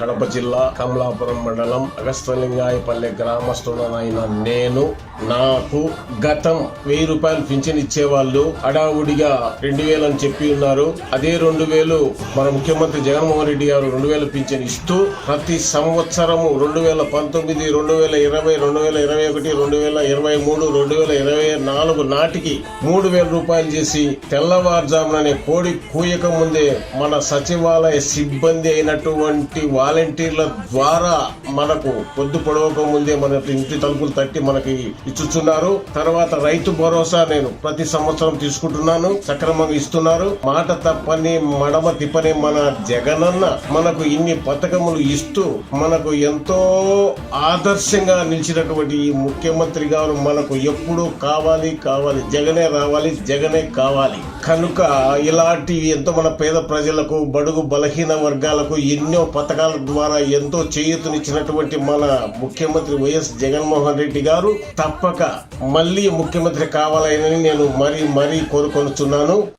కడప జిల్లా కమలాపురం మండలం అగస్తలింగాయపల్లె గ్రామస్తుడనైన నేను నాకు గతం వెయ్యి రూపాయలు పింఛన్ ఇచ్చేవాళ్ళు అడావుడిగా రెండు వేలు అని చెప్పి ఉన్నారు. అదే రెండు వేలు మన ముఖ్యమంత్రి జగన్మోహన్ రెడ్డి గారు రెండు వేల పింఛన్ ఇస్తూ ప్రతి సంవత్సరము రెండు వేల పంతొమ్మిది రెండు వేల ఇరవై రెండు వేల ఇరవై ఒకటి రెండు వేల ఇరవై మూడు రెండు వేల ఇరవై నాలుగు నాటికి మూడు వేల రూపాయలు చేసి తెల్లవారుజాముననే కోడి కూయక ముందే మన సచివాలయ సిబ్బంది అయినటువంటి వాలంటీర్ల ద్వారా మనకు పొద్దు పొడవక ముందే మన ఇంటి తలుపులు తట్టి మనకి ఇచ్చుచున్నారు. తర్వాత రైతు భరోసా నేను ప్రతి సంవత్సరం తీసుకుంటున్నాను. సక్రమంగా ఇస్తున్నారు. మాట తప్పని మడమ తిప్పని మన జగనన్న మనకు ఇన్ని పథకములు ఇస్తూ మనకు ఎంతో ఆదర్శంగా నిలిచినటువంటి ఈ ముఖ్యమంత్రి గారు మనకు ఎప్పుడు కావాలి కావాలి. జగనే రావాలి జగనే కావాలి. కనుక ఇలాంటి ఎంతో మన పేద ప్రజలకు బడుగు బలహీన వర్గాలకు ఎన్నో పథకాలు ద్వారా ఎంతో చేయూతనిచ్చినటువంటి మన ముఖ్యమంత్రి వైఎస్ జగన్మోహన్ రెడ్డి గారు తప్పక మళ్ళీ ముఖ్యమంత్రి కావాలని నేను మరీ మరీ కోరుకొనుచున్నాను.